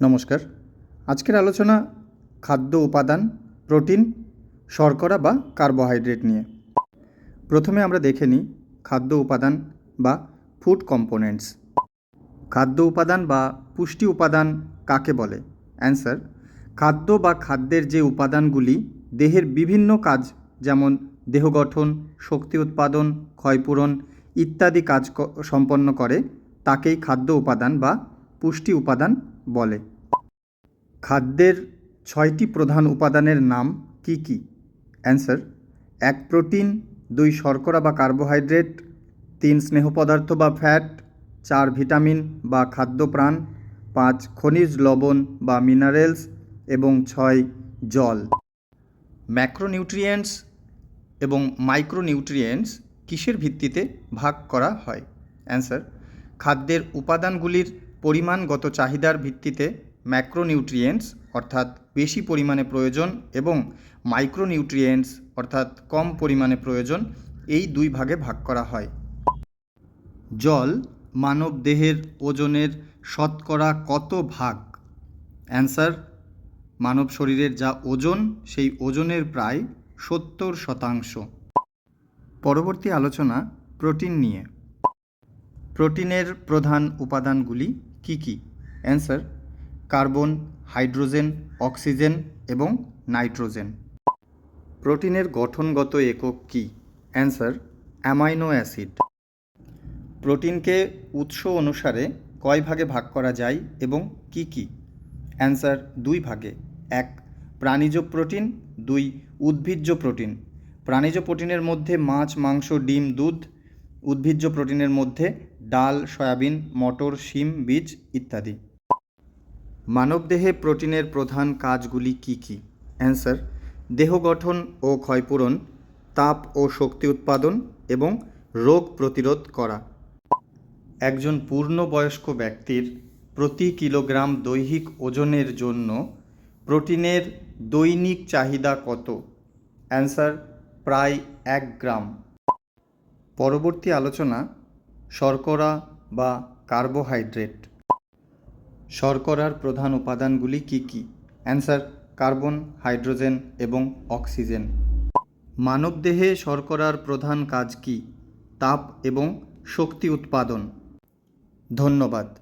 নমস্কার। আজকের আলোচনা খাদ্য উপাদান, প্রোটিন, শর্করা বা কার্বোহাইড্রেট নিয়ে। প্রথমে আমরা দেখে নিই খাদ্য উপাদান বা ফুড কম্পোনেন্টস। খাদ্য উপাদান বা পুষ্টি উপাদান কাকে বলে? অ্যান্সার, খাদ্য বা খাদ্যের যে উপাদানগুলি দেহের বিভিন্ন কাজ, যেমন দেহ গঠন, শক্তি উৎপাদন, ক্ষয়পূরণ ইত্যাদি কাজ সম্পন্ন করে, তাকেই খাদ্য উপাদান বা পুষ্টি উপাদান বলে। খাদ্যের ছয়টি প্রধান উপাদানের নাম কি কি? অ্যান্সার, এক প্রোটিন, দুই শর্করা বা কার্বোহাইড্রেট, তিন স্নেহ পদার্থ বা ফ্যাট, চার ভিটামিন বা খাদ্যপ্রাণ পাঁচ খনিজ, লবণ বা মিনারেলস এবং ছয় জল। ম্যাক্রোনিউট্রিয়েন্টস এবং মাইক্রোনিউট্রিয়েন্টস কিসের ভিত্তিতে ভাগ করা হয়? অ্যান্সার, খাদ্যের উপাদানগুলির পরিমাণগত চাহিদার ভিত্তিতে ম্যাক্রোনিউট্রিয়েন্টস, অর্থাৎ বেশি পরিমাণে প্রয়োজন এবং মাইক্রোনিউট্রিয়েন্টস, অর্থাৎ কম পরিমাণে প্রয়োজন, এই দুই ভাগে ভাগ করা হয়। জল মানব দেহের ওজনের শতকরা কত ভাগ? অ্যান্সার, মানব শরীরের যা ওজন, সেই ওজনের প্রায় সত্তর শতাংশ। পরবর্তী আলোচনা প্রোটিন নিয়ে। প্রোটিনের প্রধান উপাদানগুলি কি কি? অ্যান্সার কার্বন হাইড্রোজেন অক্সিজেন এবং নাইট্রোজেন প্রোটিনের গঠনগত একক কি? অ্যান্সার অ্যামাইনো অ্যাসিড প্রোটিনকে উৎস অনুসারে কয় ভাগে ভাগ করা যায় এবং কি কি? অ্যান্সার দুই ভাগে। এক, প্রাণীজ প্রোটিন, দুই, উদ্ভিজ্জ প্রোটিন। প্রাণীজ প্রোটিনের মধ্যে মাছ, মাংস, ডিম, দুধ, উদ্ভিজ্জ প্রোটিনের মধ্যে ডাল, সয়াবিন, মটর, শিম, বীজ ইত্যাদি। মানবদেহে প্রোটিনের প্রধান কাজগুলি কি কি? অ্যান্সার, দেহ গঠন ও ক্ষয়পূরণ, তাপ ও শক্তি উৎপাদন এবং রোগ প্রতিরোধ করা। একজন পূর্ণবয়স্ক ব্যক্তির প্রতি কিলোগ্রাম দৈহিক ওজনের জন্য প্রোটিনের দৈনিক চাহিদা কত? অ্যান্সার, প্রায় এক গ্রাম। পরবর্তী আলোচনা শর্করা বা কার্বোহাইড্রেট। শর্করার প্রধান উপাদানগুলি কি কি? অ্যান্সার, কার্বন, হাইড্রোজেন এবং অক্সিজেন। মানবদেহে শর্করার প্রধান কাজ কি? তাপ এবং শক্তি উৎপাদন। ধন্যবাদ।